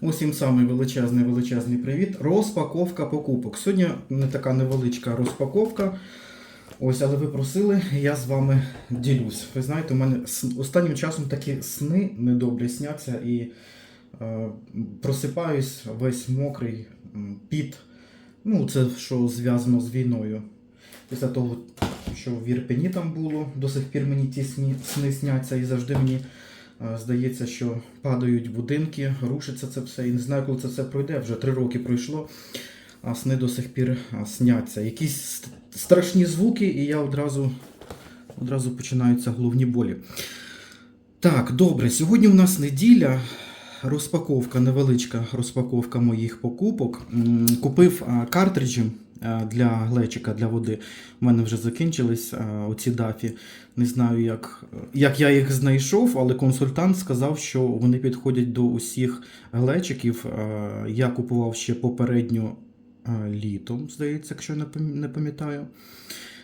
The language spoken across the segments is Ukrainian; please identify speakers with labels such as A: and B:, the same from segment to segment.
A: Усім самий величезний величезний привіт. Розпаковка покупок. Сьогодні не така невеличка розпаковка. Ось, але ви просили, я з вами ділюсь. Ви знаєте, у мене останнім часом такі сни недобрі сняться і е, просипаюсь весь мокрий, м, піт. Ну, це що зв'язано з війною. Після того, що в Ірпені там було, до сих пір мені ті сні, сни сняться і завжди мені здається, що падають будинки, рушиться це все. І не знаю, коли це все пройде. Вже три роки пройшло, а сни до сих пір сняться. Якісь страшні звуки, і я одразу, одразу починаються головні болі. Так, добре, сьогодні у нас неділя. Розпаковка, невеличка розпаковка моїх покупок. Купив картриджі для глечика для води. У мене вже закінчились оці дафі. Не знаю, як, як я їх знайшов, але консультант сказав, що вони підходять до усіх глечиків. Я купував ще попередньо літом, здається, якщо не пам'ятаю.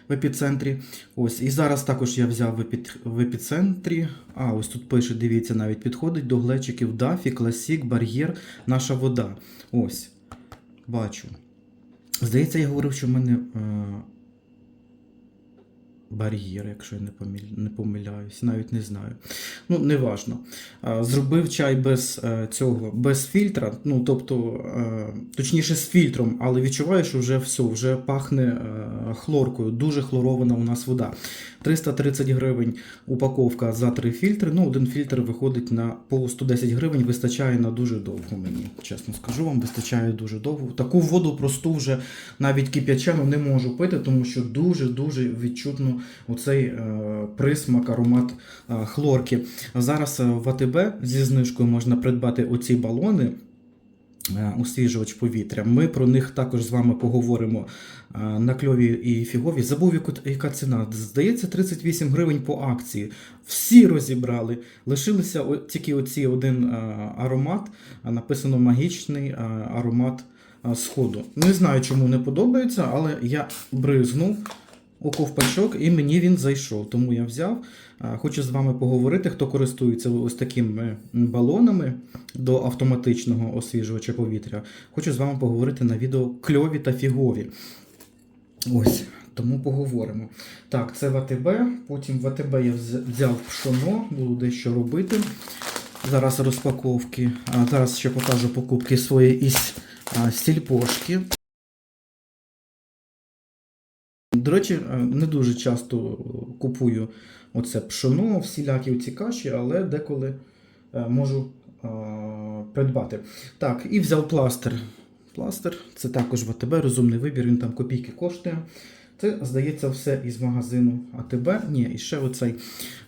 A: В епіцентрі. Ось, і зараз також я взяв в, епі... в епіцентрі. А, ось тут пише, дивіться, навіть підходить до глечиків Дафі, Класік, Бар'єр, наша вода. Ось. Бачу. Здається, я говорив, що в мене е... бар'єр, якщо я не, помиль... не помиляюсь, навіть не знаю. Ну, неважно. Е, Зробив чай без е, цього, без фільтра, ну, тобто, е, точніше, з фільтром, але відчуваю, що вже все, вже пахне е, хлоркою. Дуже хлорована у нас вода. 330 гривень упаковка за три фільтри. Ну, один фільтр виходить на по 110 гривень, вистачає на дуже довго мені. Чесно скажу вам, вистачає дуже довго. Таку воду просту вже навіть кип'ячену не можу пити, тому що дуже-дуже відчутно оцей е, присмак, аромат е, хлорки. Зараз е, в АТБ зі знижкою можна придбати оці балони. Е, Освіжувач повітря. Ми про них також з вами поговоримо е, на кльові і фігові. Забув, яка ціна. Здається, 38 гривень по акції. Всі розібрали. Лишилися тільки оці один е, аромат. Написано магічний аромат сходу. Не знаю, чому не подобається, але я бризнув у ковпачок і мені він зайшов. Тому я взяв. Хочу з вами поговорити, хто користується ось такими балонами до автоматичного освіжувача повітря. Хочу з вами поговорити на відео кльові та фігові. Ось, тому поговоримо. Так, це в АТБ. Потім в АТБ я взяв пшоно, буду дещо робити. Зараз розпаковки. А зараз ще покажу покупки свої із сільпошки. До речі, е, не дуже часто купую оце пшоно, всілякі ці каші, але деколи е, можу е, придбати. Так, і взяв пластир. Пластир це також в АТБ, розумний вибір, він там копійки коштує. Це, здається, все із магазину АТБ. Ні, і ще оцей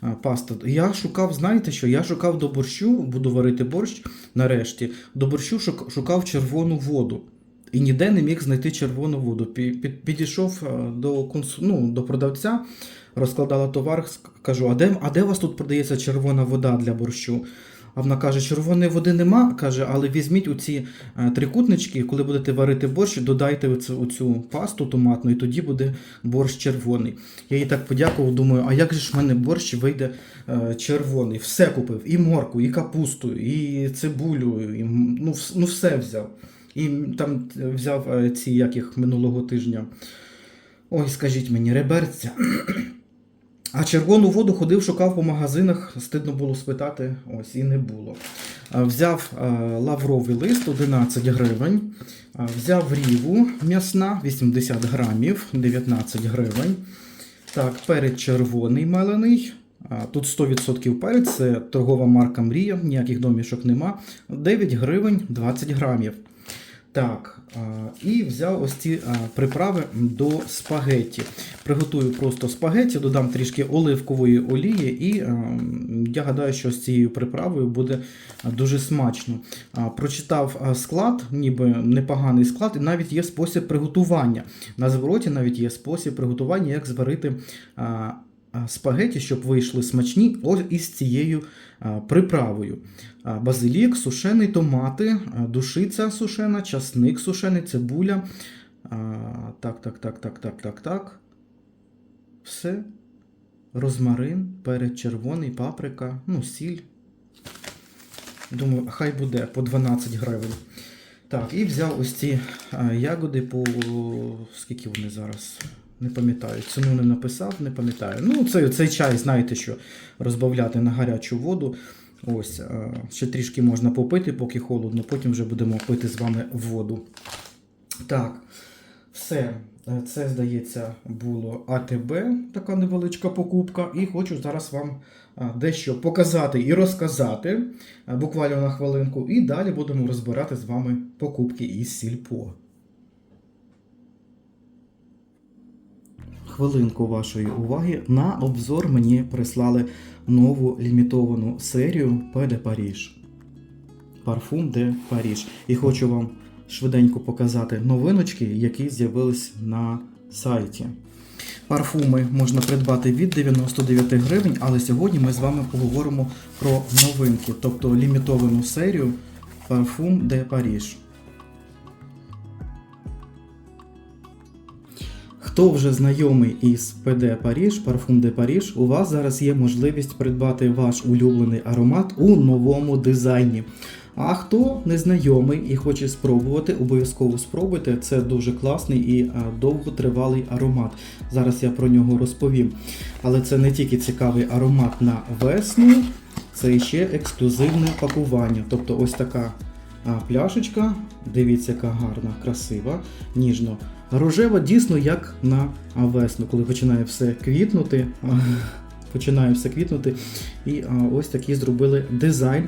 A: а, паста. Я шукав, знаєте що? Я шукав до борщу, буду варити борщ нарешті. До борщу шукав червону воду. І ніде не міг знайти червону воду. Пі- пі- Підійшов до, консу... ну, до продавця, розкладала товар, кажу, а де, а де у вас тут продається червона вода для борщу? А вона каже, червоної води нема, каже, але візьміть оці е, трикутнички, коли будете варити борщ, додайте оцю, оцю пасту томатну, і тоді буде борщ червоний. Я їй так подякував, думаю, а як же ж в мене борщ вийде е, червоний? Все купив, і морку, і капусту, і цибулю, і, ну, ну все взяв. І там взяв е, ці як їх минулого тижня. Ой, скажіть мені, реберця. А червону воду ходив, шукав по магазинах, стидно було спитати, ось і не було. Взяв е, лавровий лист 11 гривень. Взяв ріву м'ясна 80 грамів, 19 гривень. Так, перець червоний мелений. Тут 100% перець, це торгова марка Мрія, ніяких домішок нема. 9 гривень 20 грамів. Так, і взяв ось ці приправи до спагетті. Приготую просто спагетті, додам трішки оливкової олії, і я гадаю, що з цією приправою буде дуже смачно. Прочитав склад, ніби непоганий склад, і навіть є спосіб приготування. На звороті навіть є спосіб приготування, як зварити. А, Спагеті, щоб вийшли смачні, із цією приправою. Базилік, сушений томати, душиця сушена, часник сушений, цибуля. Так, так, так, так, так, так, так. Все. Розмарин, перець червоний, паприка, ну, сіль. Думаю, хай буде по 12 гривень. Так, і взяв ось ці е, ягоди по скільки вони зараз? Не пам'ятаю. Ціну не написав, не пам'ятаю. Ну, цей, цей чай, знаєте, що розбавляти на гарячу воду. Ось, е, ще трішки можна попити, поки холодно, потім вже будемо пити з вами воду. Так, все. Е, Це, здається, було АТБ, така невеличка покупка. І хочу зараз вам дещо показати і розказати буквально на хвилинку. І далі будемо розбирати з вами покупки із сільпо. Хвилинку вашої уваги. На обзор мені прислали нову лімітовану серію Педе Паріж. Парфум де Паріж. І хочу вам швиденько показати новиночки, які з'явились на сайті. Парфуми можна придбати від 99 гривень, але сьогодні ми з вами поговоримо про новинки, тобто лімітовану серію Парфум де Паріж. Хто вже знайомий із ПД Паріж, Парфум де Паріж, у вас зараз є можливість придбати ваш улюблений аромат у новому дизайні. А хто не знайомий і хоче спробувати, обов'язково спробуйте. Це дуже класний і довготривалий аромат. Зараз я про нього розповім. Але це не тільки цікавий аромат на весну, це ще ексклюзивне пакування. Тобто ось така пляшечка. Дивіться, яка гарна, красива, ніжно. Рожева дійсно як на весну, коли починає все квітнути. Починає все квітнути. І ось такий зробили дизайн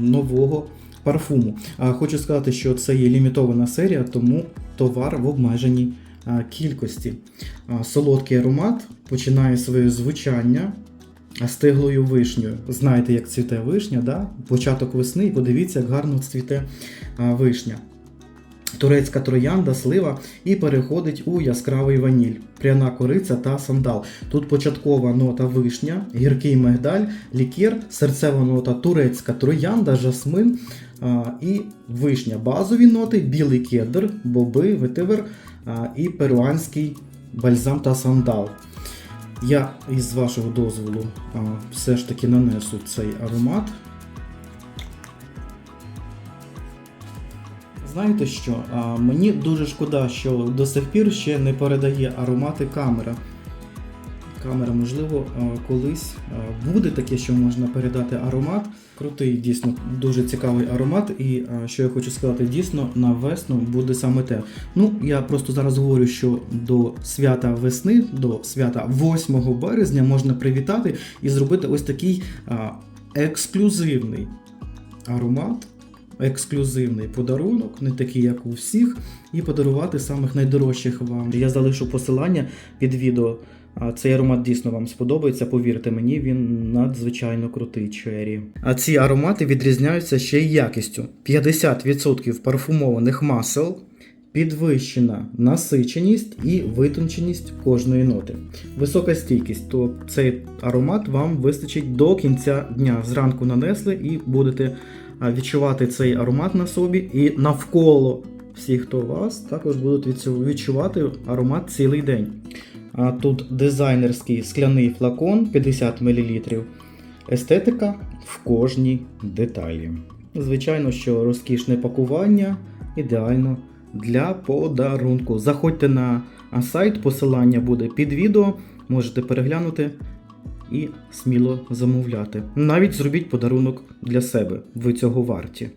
A: нового парфуму. Хочу сказати, що це є лімітована серія, тому товар в обмеженій кількості. Солодкий аромат починає своє звучання стиглою вишнею. Знаєте, як цвіте вишня, да? початок весни, і подивіться, як гарно цвіте вишня. Турецька троянда, слива і переходить у яскравий ваніль, пряна кориця та сандал. Тут початкова нота вишня, гіркий мигдаль, лікер, серцева нота турецька троянда, жасмин а, і вишня. Базові ноти, білий кедр, боби, ветивер а, і перуанський бальзам та сандал. Я із вашого дозволу все ж таки нанесу цей аромат. Знаєте що? Мені дуже шкода, що до сих пір ще не передає аромати камера. Камера, можливо, колись буде таке, що можна передати аромат. Крутий, дійсно, дуже цікавий аромат. І що я хочу сказати, дійсно на весну буде саме те. Ну, я просто зараз говорю, що до свята весни, до свята 8 березня можна привітати і зробити ось такий ексклюзивний аромат ексклюзивний подарунок, не такий, як у всіх, і подарувати самих найдорожчих вам. Я залишу посилання під відео. А Цей аромат дійсно вам сподобається, повірте мені, він надзвичайно крутий чері. А ці аромати відрізняються ще й якістю: 50% парфумованих масел, підвищена насиченість і витонченість кожної ноти. Висока стійкість, то цей аромат вам вистачить до кінця дня. Зранку нанесли і будете відчувати цей аромат на собі, і навколо всіх, хто вас, також будуть відчувати аромат цілий день. Тут дизайнерський скляний флакон 50 мл. Естетика в кожній деталі. Звичайно, що розкішне пакування ідеально для подарунку. Заходьте на сайт, посилання буде під відео, можете переглянути і сміло замовляти. Навіть зробіть подарунок для себе. Ви цього варті.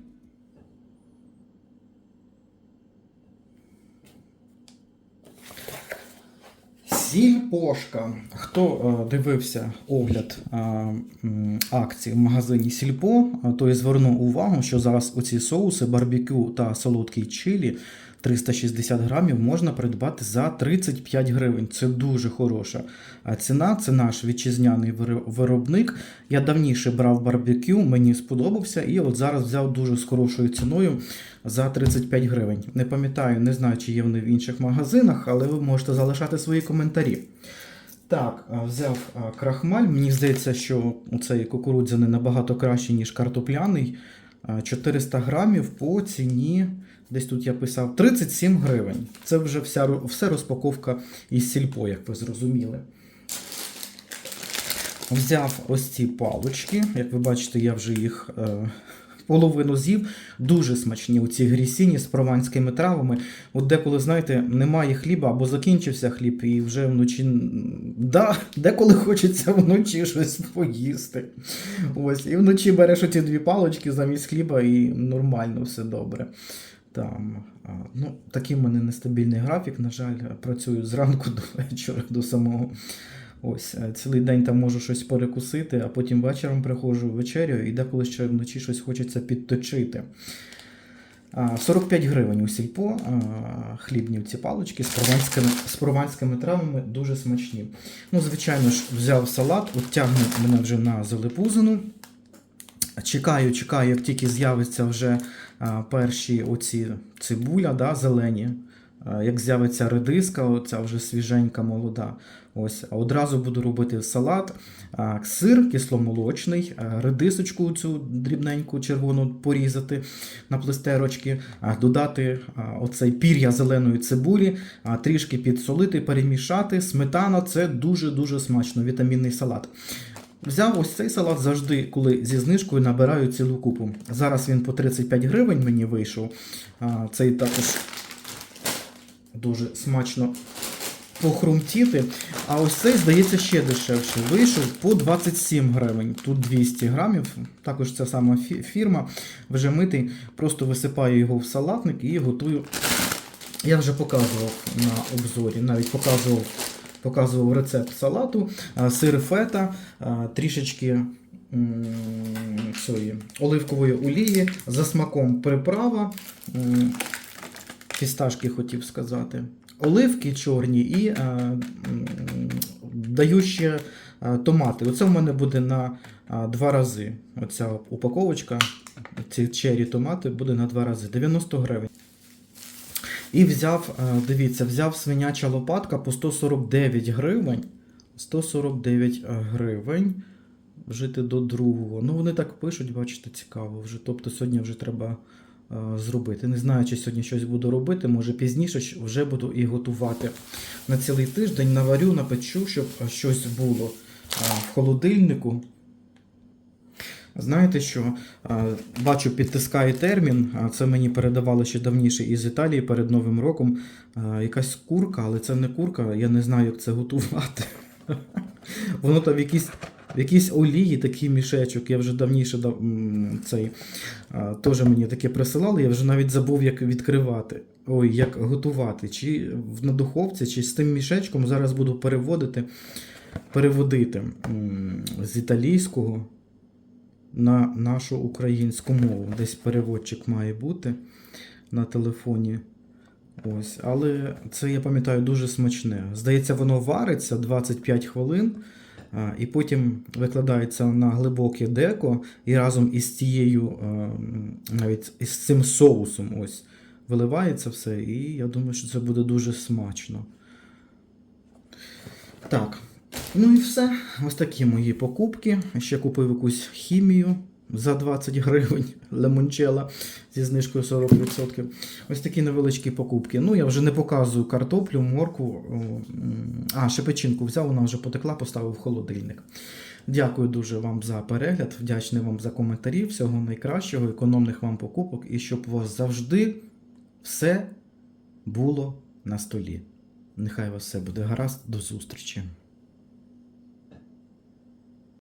A: Сільпошка. Хто е, дивився огляд е, акцій в магазині Сільпо, е, той звернув увагу, що зараз оці соуси барбекю та солодкий чилі 360 грамів можна придбати за 35 гривень. Це дуже хороша ціна. Це наш вітчизняний виробник. Я давніше брав барбекю, мені сподобався, і от зараз взяв дуже з хорошою ціною за 35 гривень. Не пам'ятаю, не знаю, чи є вони в інших магазинах, але ви можете залишати свої коментарі. Так, взяв крахмаль. Мені здається, що цей кукурудзяний набагато кращий, ніж картопляний. 400 грамів по ціні, десь тут я писав, 37 гривень. Це вже вся, все розпаковка із сільпо, як ви зрозуміли. Взяв ось ці палочки. Як ви бачите, я вже їх е, половину з'їв. Дуже смачні у ці грісіні з прованськими травами. От деколи, знаєте, немає хліба або закінчився хліб, і вже вночі. Да, деколи хочеться вночі щось поїсти. Ось, і вночі береш оці дві палочки замість хліба, і нормально все добре. Там, ну, такий в мене нестабільний графік, на жаль, працюю зранку до вечора, до самого. Ось, е, цілий день там можу щось перекусити, а потім вечором приходжу вечерю і деколи ще вночі щось хочеться підточити. 45 гривень у сільпо, хлібні ці палички з прованськими, з прованськими травами дуже смачні. Ну, звичайно ж, взяв салат, от тягне мене вже на залипузину. Чекаю, чекаю, як тільки з'явиться вже перші оці цибуля, да, зелені. Як з'явиться редиска, оця вже свіженька молода. Ось, одразу буду робити салат, сир кисломолочний, редисочку цю дрібненьку червону порізати на плестерочки, додати оцей пір'я зеленої цибулі, трішки підсолити, перемішати. Сметана це дуже-дуже смачно, вітамінний салат. Взяв ось цей салат завжди, коли зі знижкою набираю цілу купу. Зараз він по 35 гривень мені вийшов. Цей також дуже смачно похрумтіти. А ось цей, здається, ще дешевше. Вийшов по 27 гривень. Тут 200 грамів. Також ця сама фірма. Вже митий. Просто висипаю його в салатник і готую. Я вже показував на обзорі, навіть показував, показував рецепт салату, а, сир фета, трішечки м, цієї оливкової олії, за смаком приправа, фісташки хотів сказати, оливки чорні і а, даю ще томати. Оце в мене буде на два рази. Оця упаковочка, ці чері томати буде на два рази. 90 гривень. І взяв, е, дивіться, взяв свиняча лопатка по 149 гривень. 149 гривень. Вжити до другого. Ну, вони так пишуть, бачите, цікаво. Вже, тобто сьогодні вже треба е, зробити. Не знаю, чи сьогодні щось буду робити, може пізніше вже буду і готувати. На цілий тиждень наварю, напечу, щоб е, щось було е, в холодильнику. Знаєте що? Бачу, підтискає термін. а Це мені передавали ще давніше із Італії перед Новим роком. Якась курка, але це не курка, я не знаю, як це готувати. Воно там в якійсь, олії, такий мішечок. Я вже давніше дав, цей теж мені таке присилали, я вже навіть забув, як відкривати. Ой, як готувати. Чи на духовці, чи з тим мішечком зараз буду переводити, переводити з італійського на нашу українську мову. Десь переводчик має бути на телефоні. Ось. Але це, я пам'ятаю, дуже смачне. Здається, воно вариться 25 хвилин, і потім викладається на глибоке деко і разом із тією, е, навіть із цим соусом ось виливається все. І я думаю, що це буде дуже смачно. Так. Ну і все. Ось такі мої покупки. Ще купив якусь хімію за 20 гривень лемончела зі знижкою 40%. Ось такі невеличкі покупки. Ну, я вже не показую картоплю, морку. А, ще печінку взяв, вона вже потекла, поставив в холодильник. Дякую дуже вам за перегляд, вдячний вам за коментарі. Всього найкращого, економних вам покупок і щоб у вас завжди все було на столі. Нехай у вас все буде гаразд. До зустрічі!